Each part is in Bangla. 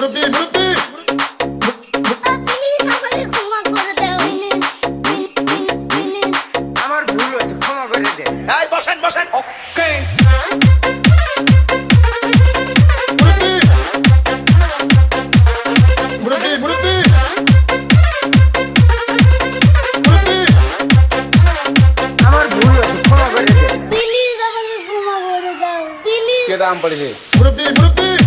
মুরব্বি মুরব্বি আমার ভুল হয়েছে ক্ষমা করে দে। এই বসেন বসেন। ওকে। মুরব্বি মুরব্বি মুরব্বি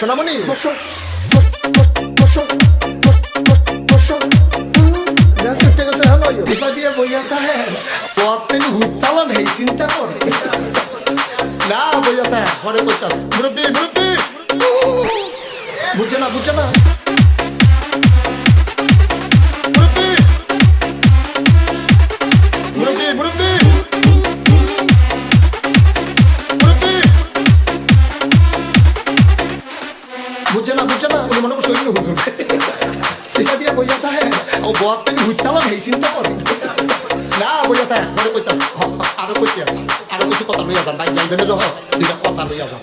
সোনামণি? বসো। বসো বসো yo. Esa tía voy a caer. তো আপনি হুতালা নেই চিন্তা করে। না বইয়া তা ঘরে কইতাস মুরব্বি মুরব্বি। বুঝছে না বুঝছে না। মুরব্বি মুরব্বি। বুঝছে না বুঝছে না উনি মনে করছে অন্য হুজুর। সেটা দিয়ে বইয়া থাকে ও বর থেকে হুইতালাম এই চিন্তা করে। না বইয়া থাকে ঘরে কইতাস আরও কইতে আছে আরও কিছু কথা লইয়া যান ভাই যাইবেন যখন দুইটা কথা লইয়া যাব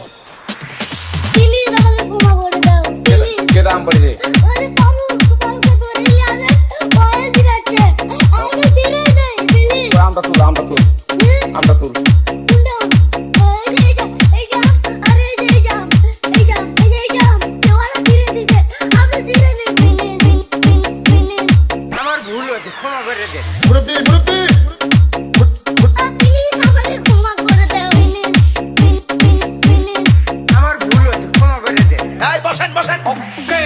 প্লিজ আমাকে ক্ষমা করে দাও প্লিজ কেটা আম পড়েছে আরে বাবু বাবুকে ধরে নিয়ে আসে ভয়ে দিলাচ্ছে আমাকে ছেড়ে দে প্লিজ আমটা তুল আমটা তুল আমটা তুল। ক্ষমা করে দে। মুরব্বি আমার ভুল হয়েছে ক্ষমা করে দে। বসেন বসেন। ওকে